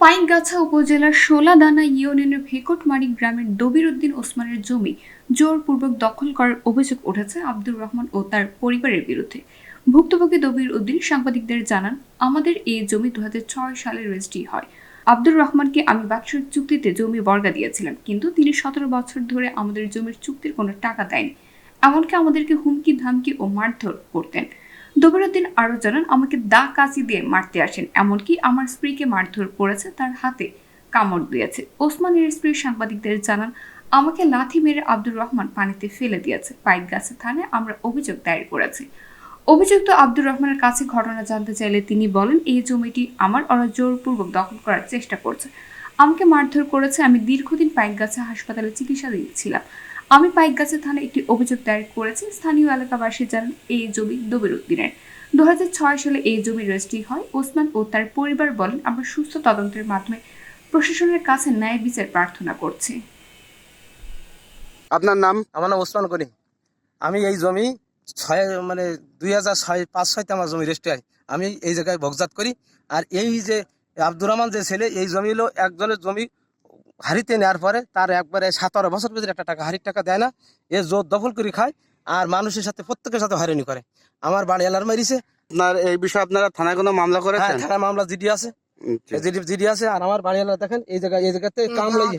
পাইকগাছা উপজেলার সোলাদানা ইউনিয়নের ভেকটমারি গ্রামের দবির উদ্দিন ওসমানের জমি জোরপূর্বক দখল করার অভিযোগ উঠেছে আব্দুর রহমান ও তার পরিবারের বিরুদ্ধে। ভুক্তভোগী দবির উদ্দিন সাংবাদিকদের জানান, আমাদের এই জমি দু হাজার ছয় সালে রেজিস্ট্রি হয়। আব্দুর রহমানকে আমি বাৎসরিক চুক্তিতে জমি বর্গা দিয়েছিলাম, কিন্তু তিনি সতেরো বছর ধরে আমাদের জমির চুক্তির কোনো টাকা দেয়নি এমনকি আমাদেরকে হুমকি, ধামকি ও মারধর করতেন। দবিরুদ্দিন আরও জানান, আমাকে দা কাঁচি দিয়ে মারতে আসেন, এমনকি আমার স্ত্রীকে মারধর করেছে, তার হাতে কামড় দিয়েছে। ওসমানের স্ত্রী সাংবাদিকদের জানান, আমাকে লাথি মেরে আব্দুর রহমান পানিতে ফেলে দিয়েছে। পাইক গাছে থানায় আমরা অভিযোগ দায়ের করেছি। অভিযুক্ত আব্দুর রহমানের কাছে ঘটনা জানতে চাইলে তিনি বলেন, এই জমিটি আমার ওরা জোরপূর্বক দখল করার চেষ্টা করছে। আমাকে মারধর করেছে, আমি দীর্ঘদিন পাইক পাইকগাছা হাসপাতালে চিকিৎসা ছিলাম। আমি পাইকগাছা থানায় একটি অভিযোগ দায়ের করেছি। স্থানীয় এলাকাবাসী জানান এই জমি দবির উদ্দিনের দু সালে এই জমি রেজিস্ট্রি হয়। ওসমান ও তার পরিবার বলেন আমরা সুস্থ তদন্তের মাধ্যমে প্রশাসনের কাছে ন্যায় বিচার প্রার্থনা করছি। আপনার নাম? আমার নাম ওসমান করিম। আমি এই জমি ছয় মানে দুই হাজার ছয় পাঁচ ছয়তে আমার জমি রেস্টে হয়। আমি এই জায়গায় বকজাত করি। আর এই যে আব্দুর রহমান যে ছেলে এই জমি হলো একজনের জমি হারিতে নেওয়ার পরে তার একবারে সতেরো বছর ভিতরে একটা টাকা হারির টাকা দেয় না। এ জোর দখল করে খায় আর মানুষের সাথে প্রত্যেকের সাথে হয়রানি করে। আমার বাড়ি এলার মারিছে। আপনার এই বিষয়ে আপনারা থানায় কোনো মামলা করে করেছেন থানা মামলা জিডি আছে। আচ্ছা। জিডি আছে। আর আমার বাড়ি এলার দেখেন এই জায়গায় এই জায়গাতে কামড়াই